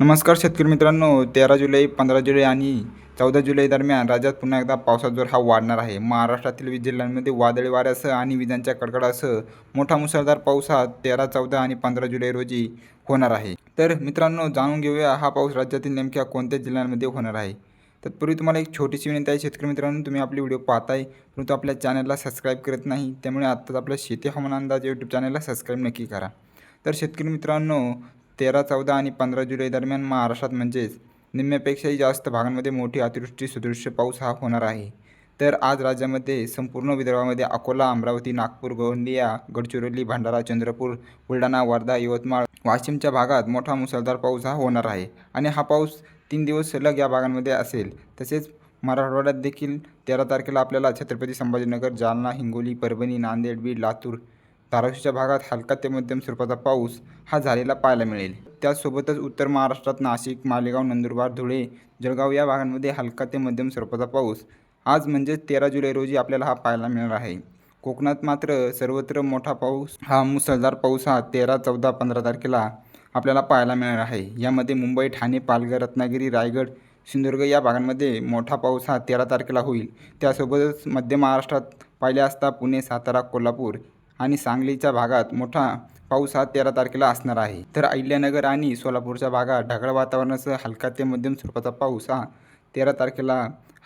नमस्कार शेतकरी मित्रांनो तेरा जुलै पंधरा जुलै आणि चौदा जुलै दरम्यान राज्यात पुन्हा एकदा पावसाचा जोर हा वाढणार आहे. महाराष्ट्रातील वीज जिल्ह्यांमध्ये वादळी वाऱ्यासह आणि विजांच्या कडकडासह मोठा मुसळधार पाऊस हा तेरा चौदा आणि पंधरा जुलै रोजी होणार आहे. तर मित्रांनो जाणून घेऊया हा पाऊस राज्यातील नेमक्या कोणत्या जिल्ह्यांमध्ये होणार आहे. तत्पूर्वी तुम्हाला एक छोटीशी विनंती आहे शेतकरी मित्रांनो तुम्ही आपले व्हिडिओ पाहताय परंतु आपल्या चॅनलला सबस्क्राईब करत नाही त्यामुळे आत्ताच आपल्या शेती हवामान अंदाज यूट्यूब चॅनलला सबस्क्राईब नक्की करा. तर शेतकरी मित्रांनो तेरा चौदा आणि पंधरा जुलै दरम्यान महाराष्ट्रात म्हणजेच निम्म्यापेक्षाही जास्त भागांमध्ये मोठी अतिवृष्टी सदृश्य पाऊस हा होणार आहे. तर आज राज्यामध्ये संपूर्ण विदर्भामध्ये अकोला अमरावती नागपूर गोंदिया गडचिरोली भंडारा चंद्रपूर बुलढाणा वर्धा यवतमाळ वाशिमच्या भागात मोठा मुसळधार पाऊस हा होणार आहे. आणि हा पाऊस तीन दिवस सलग या भागांमध्ये असेल. तसेच मराठवाड्यात देखील तेरा तारखेला आपल्याला छत्रपती संभाजीनगर जालना हिंगोली परभणी नांदेड बीड लातूर धाराशिवच्या भागात हलका ते मध्यम स्वरूपाचा पाऊस हा झालेला पाहायला मिळेल. त्याचसोबतच उत्तर महाराष्ट्रात नाशिक मालेगाव नंदुरबार धुळे जळगाव या भागांमध्ये हलका ते मध्यम स्वरूपाचा पाऊस. आज म्हणजे तेरा जुलै रोजी आपल्याला हा पाहायला मिळणार आहे. कोकणात मात्र सर्वत्र मोठा पाऊस हा मुसळधार पाऊस हा तेरा चौदा पंधरा तारखेला आपल्याला पाहायला मिळणार आहे. यामध्ये मुंबई ठाणे पालघर रत्नागिरी रायगड सिंधुदुर्ग या भागांमध्ये मोठा पाऊस हा तेरा तारखेला होईल. त्यासोबतच मध्य महाराष्ट्रात पाहिले असता पुणे सातारा कोल्हापूर आणि सांगलीच्या भागात मोठा पाऊस हा तेरा तारखेला असणार आहे. तर अहिल्यानगर आणि सोलापूरच्या भागात ढगाळ वातावरणासह हलका ते मध्यम स्वरूपाचा पाऊस हा तेरा तारखेला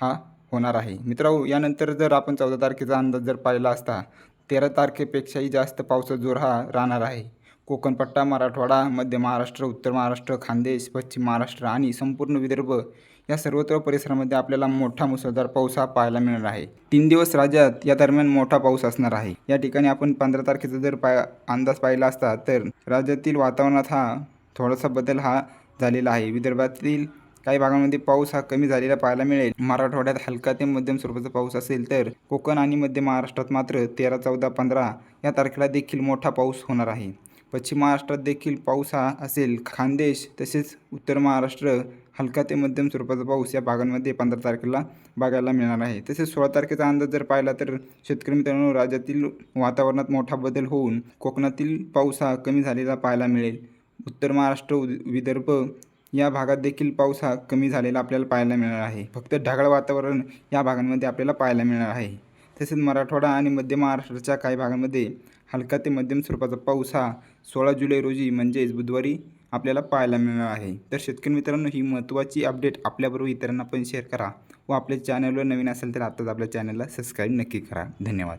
हा होणार आहे. मित्रांनो यानंतर जर आपण चौदा तारखेचा अंदाज जर पाहिला असता तेरा तारखेपेक्षाही जास्त पावसाचा जोर हा राहणार आहे. कोकणपट्टा मराठवाडा मध्य महाराष्ट्र उत्तर महाराष्ट्र खानदेश पश्चिम महाराष्ट्र आणि संपूर्ण विदर्भ या सर्वत्र परिसरामध्ये आपल्याला मोठा मुसळधार पाऊस हा पाहायला मिळणार आहे. तीन दिवस राज्यात या दरम्यान मोठा पाऊस असणार आहे. या ठिकाणी आपण पंधरा तारखेचा जर पाय अंदाज पाहिला असता तर राज्यातील वातावरणात हा थोडासा बदल हा झालेला आहे. विदर्भातील काही भागांमध्ये पाऊस हा कमी झालेला पाहायला मिळेल. मराठवाड्यात हलका ते मध्यम स्वरूपाचा पाऊस असेल तर कोकण आणि मध्य महाराष्ट्रात मात्र तेरा चौदा पंधरा या तारखेला देखील मोठा पाऊस होणार आहे. पश्चिम महाराष्ट्रात देखील पाऊस हा असेल. खानदेश तसेच उत्तर महाराष्ट्र हलका ते मध्यम स्वरूपाचा पाऊस या भागांमध्ये पंधरा तारखेला बघायला मिळणार आहे. तसेच सोळा तारखेचा अंदाज जर पाहिला तर शेतकरी मित्रांनो राज्यातील वातावरणात मोठा बदल होऊन कोकणातील पाऊस हा कमी झालेला पाहायला मिळेल. उत्तर महाराष्ट्र विदर्भ या भागात देखील पाऊस हा कमी झालेला आपल्याला पाहायला मिळणार आहे. फक्त ढगाळ वातावरण या भागांमध्ये आपल्याला पाहायला मिळणार आहे. तसेच मराठवाडा आणि मध्य महाराष्ट्राच्या काही भागांमध्ये हलका ते मध्यम स्वरूपाचा पाऊस हा सोळा जुलै रोजी म्हणजेच बुधवारी आपल्याला पाहायला मिळणार आहे. तर शेतकरी मित्रांनो ही महत्त्वाची अपडेट आपल्याबरोबर इतरांना पण शेअर करा व आपल्या चॅनलवर नवीन असेल तर आत्ताच आपल्या चॅनलला सबस्क्राईब नक्की करा. धन्यवाद.